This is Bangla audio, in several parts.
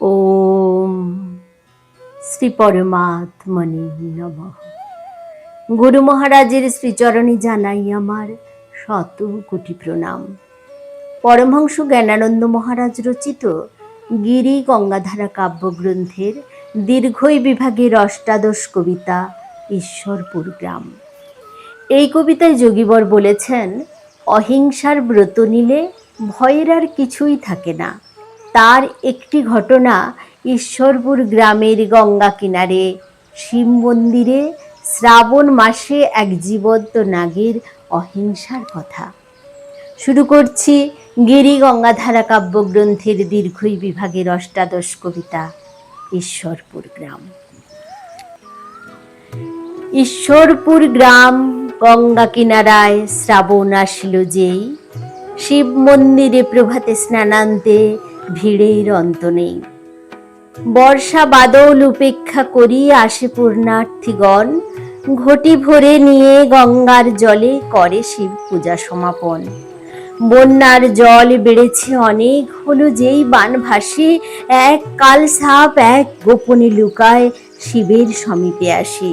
ওম শ্রী পরমাত্মনে নমঃ। গুরু মহারাজের শ্রীচরণে জানাই আমার শত কোটি প্রণাম। পরমহংস জ্ঞানানন্দ মহারাজ রচিত গিরি গঙ্গাধারা কাব্যগ্রন্থের দীর্ঘই বিভাগের অষ্টাদশ কবিতা ঈশ্বরপুর গ্রাম। এই কবিতায় যোগীবর বলেছেন, অহিংসার ব্রত নিলে ভয়ের আর কিছুই থাকে না। তার একটি ঘটনা ঈশ্বরপুর গ্রামের গঙ্গা কিনারে। শিব মন্দিরে শ্রাবণ মাসে এক জীবন্ত নাগের অহিংসার কথা। শুরু করছি গিরি গঙ্গাধারা কাব্যগ্রন্থের দীর্ঘই বিভাগের অষ্টাদশ কবিতা, ঈশ্বরপুর গ্রাম। ঈশ্বরপুর গ্রাম গঙ্গা কিনারায় শ্রাবণ আসিল যেই। শিব মন্দিরে প্রভাতে স্নানান্তে ভিড়ের অন্ত নেই। বর্ষা বাদল উপেক্ষা করি আসে পূর্ণার্থীগণ। ঘটি ভরে নিয়ে গঙ্গার জলে করে শিব পূজা সমাপন। বন্যার জল বেড়েছে অনেক, হলো যেই বান ভাসে, এক কাল সাপ এক গোপনে লুকায়, শিবের সমীপে আসে।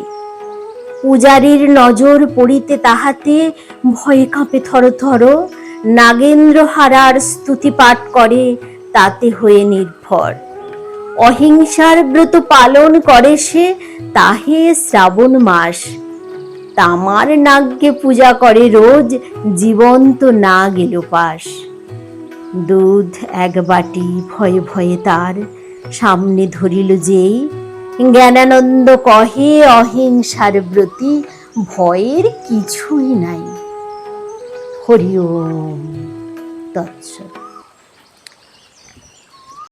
পূজারীর নজর পড়িতে তাহাতে ভয়ে কাঁপে থর থর নাগেন্দ্র হারার স্তুতি পাঠ করে তাতে হয়ে নির্ভর। অহিংসার ব্রত পালন করে সে, তাহে শ্রাবণ মাস। তামার নাগকে পূজা করে রোজ জীবন্ত না গেল পাশ। দুধ এক বাটি ভয়ে ভয়ে তার সামনে ধরিল যেই। জ্ঞানানন্দ কহে, অহিংসার ব্রতি ভয়ের কিছুই নাই। হরি ওম, তৎসৎ।